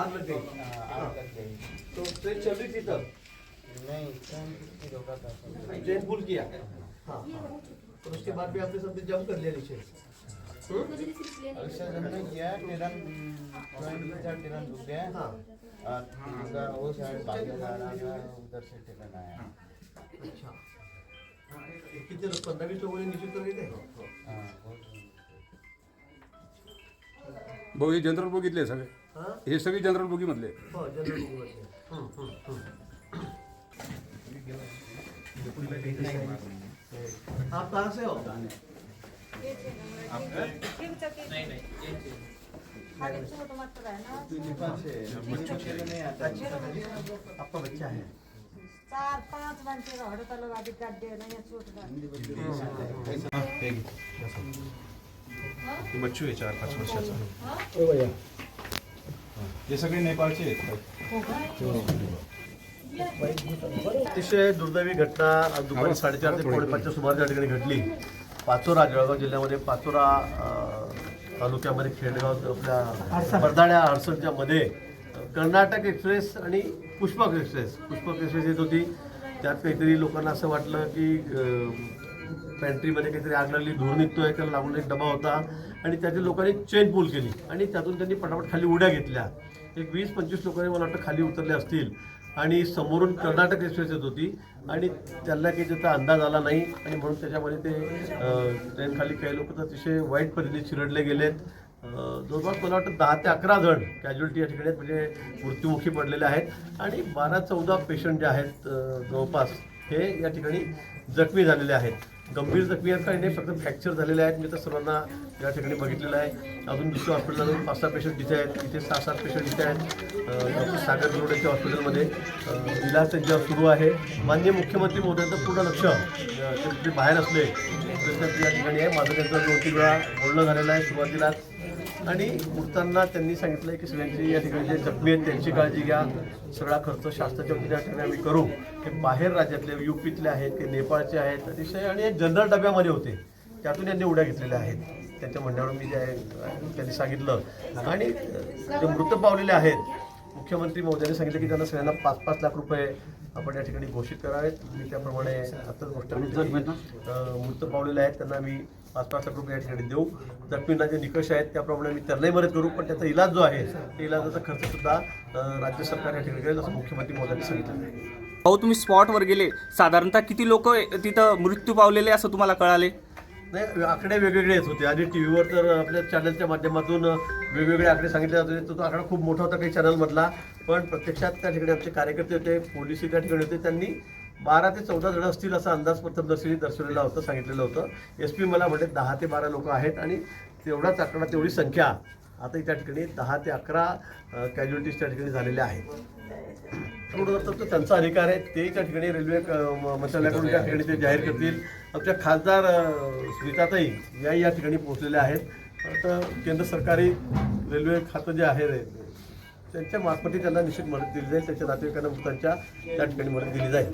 आग लग गई तो ट्रेन चल रही थी तब नहीं ट्रेन। फुल किया हाँ तो उसके बाद भी आपने सब जंप कर लिया नीचे हमने किया ट्रेन ट्रेन रुक गया हाँ वो साइड उधर से ट्रेन आया अच्छा कितने लोग पंद्रह बीस लोगों ने नीचे उतर गए थे भाऊ हे जनरल बघितले सगळे. हाँ? हे सगळे जनरल बोगी मधले हो जनरल बुक में थे। हम्म, हम्म, हम्म। आप कहाँ से हो? नेपाल से नेपाल नहीं आता आपका बच्चा है चार पाच माणसं हडताला आधी काढते नाही छोट बच्चू आहे चार पाच वर्षाचा. हे सगळे नेपाळचे आहेत. अतिशय दुर्दैवी घटना आज दुपारी साडेचार ते पावणे पाचच्या सुमारे त्या ठिकाणी घडली. पाचोरा जळगाव जिल्ह्यामध्ये पाचोरा अं, तालुक्यामध्ये खेडगाव आपल्या बरदाड्या हडसनच्या मध्ये कर्नाटक एक्सप्रेस आणि पुष्पक एक्सप्रेस. पुष्पक एक्सप्रेस येत होती. त्यात काहीतरी लोकांना असं वाटलं की पॅन्ट्रीमध्ये काहीतरी आग लागली धूर निघतोय त्याला लागून एक डबा होता. आणि त्यातील लोकांनी चेन पूल केली. आणि त्यातून त्यांनी पटापट खाली उड्या घेतल्या. एक वीस पंचवीस लोकांनी मला वाटतं खाली उतरले असतील. आणि समोरून कर्नाटक एक्सप्रेस येत होती. आणि त्यांना काही त्याचा अंदाज आला नाही. आणि म्हणून त्याच्यामध्ये ते ट्रेन खाली काही लोक तर अतिशय वाईट पद्धतीने चिरडले गेलेत. जवळपास मला वाटतं दहा ते अकरा जण कॅज्युअल्टी या ठिकाणी म्हणजे मृत्युमुखी पडलेले आहेत. आणि बारा चौदा पेशंट जे आहेत जवळपास हे या ठिकाणी जखमी झालेले आहेत. गंभीर जखमी आहेत काही नाही फक्त फ्रॅक्चर झालेले आहेत. मी तर सर्वांना या ठिकाणी बघितलेलं आहे. अजून दुसऱ्या हॉस्पिटलला जाऊन पाच सहा पेशंट तिथे आहेत. तिथे सहा सात पेशंट तिथे आहेत. डॉक्टर सागर रोडेच्या हॉस्पिटलमध्ये इलाज त्यांच्यावर सुरू आहे. माननीय मुख्यमंत्री महोदयांचं पूर्ण लक्ष ते बाहेर असले तर या ठिकाणी आहे. माझं त्यांचं दोन तीन वेळा बोलणं झालेलं आहे सुरुवातीलाच आणि उठताना त्यांनी सांगितलं की सगळ्यांची या ठिकाणी जे जखमी आहेत त्यांची काळजी घ्या. सगळा खर्च शासनाच्या वतीने या ठिकाणी आम्ही करू. हे बाहेर राज्यातले युपीतले आहेत ते नेपाळचे आहेत. अतिशय आणि जनरल डब्यामध्ये होते. त्यातून यांनी उड्या घेतलेल्या आहेत. त्यांच्या म्हणण्यावर मी जे आहे त्यांनी सांगितलं. आणि जे मृत पावलेले आहेत मुख्यमंत्री महोदयांनी सांगितलं की त्यांना सगळ्यांना पाच पाच लाख रुपये आपण या ठिकाणी घोषित करावेत मी त्याप्रमाणे आताच गोष्ट मृत पावलेले आहेत त्यांना मी पाच पाच लाख रुपये या ठिकाणी देऊ. जखमींना जे निकष आहेत त्याप्रमाणे मी त्यांनाही मदत करू. पण त्याचा इलाज जो आहे त्या इलाजाचा खर्च सुद्धा राज्य सरकार या ठिकाणी करेल असं मुख्यमंत्री महोदयांनी सांगितलं. भाऊ तुम्ही स्पॉटवर गेले. साधारणतः किती लोक तिथं मृत्यू पावलेले असं तुम्हाला कळाले? नाही आकडे वेगवेगळे येत होते. आणि टी व्हीवर तर आपल्या चॅनलच्या माध्यमातून वेगवेगळे आकडे सांगितले जात होते. तो तो आकडा खूप मोठा होता काही चॅनलमधला पण प्रत्यक्षात त्या ठिकाणी आमचे कार्यकर्ते होते पोलिसही त्या ठिकाणी होते. त्यांनी बारा ते चौदा जण असतील असा अंदाज प्रथमदर्शनी दर्शवलेला होता सांगितलेलं होतं. एस पी मला म्हणते दहा ते बारा लोक आहेत आणि तेवढाच आकडा तेवढी संख्या आता त्या ठिकाणी दहा ते अकरा कॅज्युलिटीज त्या ठिकाणी झालेल्या आहेत. पूर्ण तर त्यांचा अधिकार आहे. ते त्या ठिकाणी रेल्वे मंत्रालयाकडून त्या ठिकाणी ते जाहीर करतील. आमच्या खासदार स्मिताताई या या ठिकाणी पोहोचलेल्या आहेत. तर केंद्र सरकारी रेल्वे खातं जे आहे त्यांच्या मार्फती त्यांना निश्चित मदत दिली जाईल. त्यांच्या नातेवाईकांना मृतांच्या त्या ठिकाणी मदत दिली जाईल.